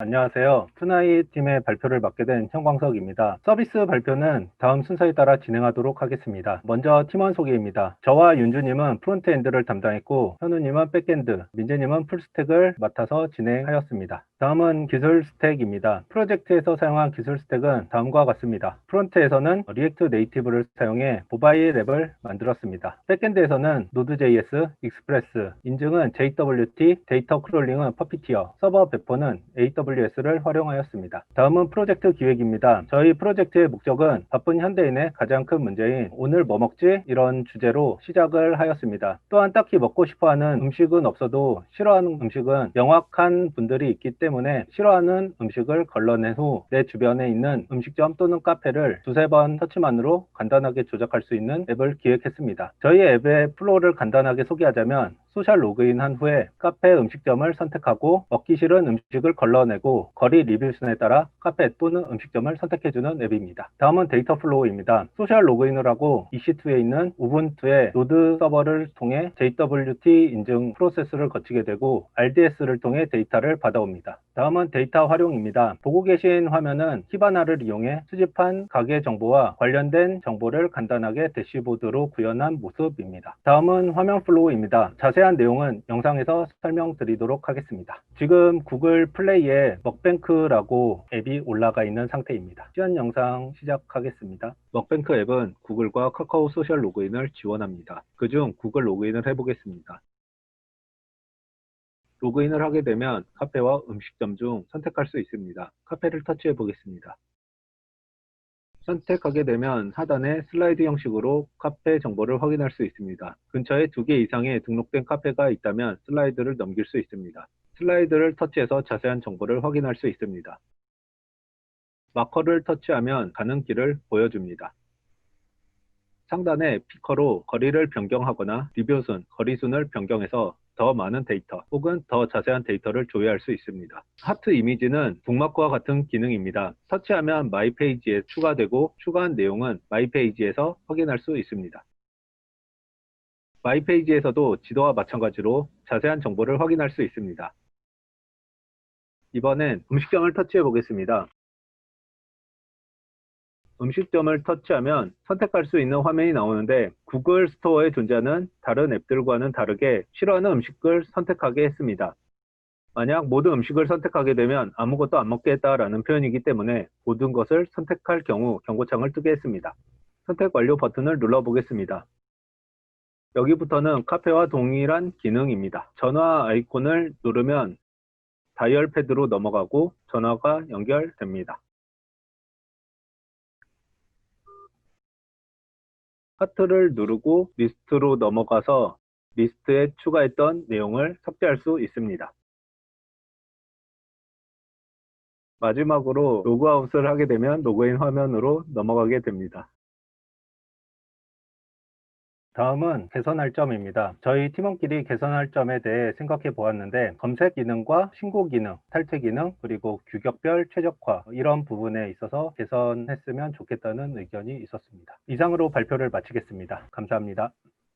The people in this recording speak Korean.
안녕하세요. 푸나이 팀의 발표를 맡게 된 현광석입니다. 서비스 발표는 다음 순서에 따라 진행하도록 하겠습니다. 먼저 팀원 소개입니다. 저와 윤주님은 프론트엔드를 담당했고 현우님은 백엔드, 민재님은 풀스택을 맡아서 진행하였습니다. 다음은 기술 스택입니다. 프로젝트에서 사용한 기술 스택은 다음과 같습니다. 프론트에서는 리액트 네이티브를 사용해 모바일 앱을 만들었습니다. 백엔드에서는 노드.js, 익스프레스, 인증은 JWT, 데이터 크롤링은 퍼피티어, 서버 배포는 AWS를 활용하였습니다. 다음은 프로젝트 기획입니다. 저희 프로젝트의 목적은 바쁜 현대인의 가장 큰 문제인 오늘 뭐 먹지? 이런 주제로 시작을 하였습니다. 또한 딱히 먹고 싶어하는 음식은 없어도 싫어하는 음식은 명확한 분들이 있기 때문에 싫어하는 음식을 걸러낸 후 내 주변에 있는 음식점 또는 카페를 두세 번 터치만으로 간단하게 조작할 수 있는 앱을 기획했습니다. 저희 앱의 플로우를 간단하게 소개하자면 소셜 로그인 한 후에 카페 음식점을 선택하고 먹기 싫은 음식을 걸러내고 거리 리뷰 순에 따라 카페 또는 음식점을 선택해주는 앱입니다. 다음은 데이터 플로우입니다. 소셜 로그인을 하고 EC2에 있는 우분투의 노드 서버를 통해 JWT 인증 프로세스를 거치게 되고 RDS를 통해 데이터를 받아옵니다. 다음은 데이터 활용입니다. 보고 계신 화면은 히바나를 이용해 수집한 가게 정보와 관련된 정보를 간단하게 대시보드로 구현한 모습입니다. 다음은 화면 플로우입니다. 자세한 내용은 영상에서 설명드리도록 하겠습니다. 지금 구글 플레이에 먹뱅크라고 앱이 올라가 있는 상태입니다. 시연 영상 시작하겠습니다. 먹뱅크 앱은 구글과 카카오 소셜 로그인을 지원합니다. 그중 구글 로그인을 해보겠습니다. 로그인을 하게 되면 카페와 음식점 중 선택할 수 있습니다. 카페를 터치해 보겠습니다. 선택하게 되면 하단에 슬라이드 형식으로 카페 정보를 확인할 수 있습니다. 근처에 두 개 이상의 등록된 카페가 있다면 슬라이드를 넘길 수 있습니다. 슬라이드를 터치해서 자세한 정보를 확인할 수 있습니다. 마커를 터치하면 가는 길을 보여줍니다. 상단에 피커로 거리를 변경하거나 리뷰순, 거리순을 변경해서 더 많은 데이터 혹은 더 자세한 데이터를 조회할 수 있습니다. 하트 이미지는 북마크와 같은 기능입니다. 터치하면 마이 페이지에 추가되고 추가한 내용은 마이 페이지에서 확인할 수 있습니다. 마이 페이지에서도 지도와 마찬가지로 자세한 정보를 확인할 수 있습니다. 이번엔 음식점을 터치해 보겠습니다. 음식점을 터치하면 선택할 수 있는 화면이 나오는데 구글 스토어에 존재하는 다른 앱들과는 다르게 싫어하는 음식을 선택하게 했습니다. 만약 모든 음식을 선택하게 되면 아무것도 안 먹겠다라는 표현이기 때문에 모든 것을 선택할 경우 경고창을 뜨게 했습니다. 선택 완료 버튼을 눌러 보겠습니다. 여기부터는 카페와 동일한 기능입니다. 전화 아이콘을 누르면 다이얼 패드로 넘어가고 전화가 연결됩니다. 하트를 누르고 리스트로 넘어가서 리스트에 추가했던 내용을 삭제할 수 있습니다. 마지막으로 로그아웃을 하게 되면 로그인 화면으로 넘어가게 됩니다. 다음은 개선할 점입니다. 저희 팀원끼리 개선할 점에 대해 생각해 보았는데 검색 기능과 신고 기능, 탈퇴 기능, 그리고 규격별 최적화 이런 부분에 있어서 개선했으면 좋겠다는 의견이 있었습니다. 이상으로 발표를 마치겠습니다. 감사합니다.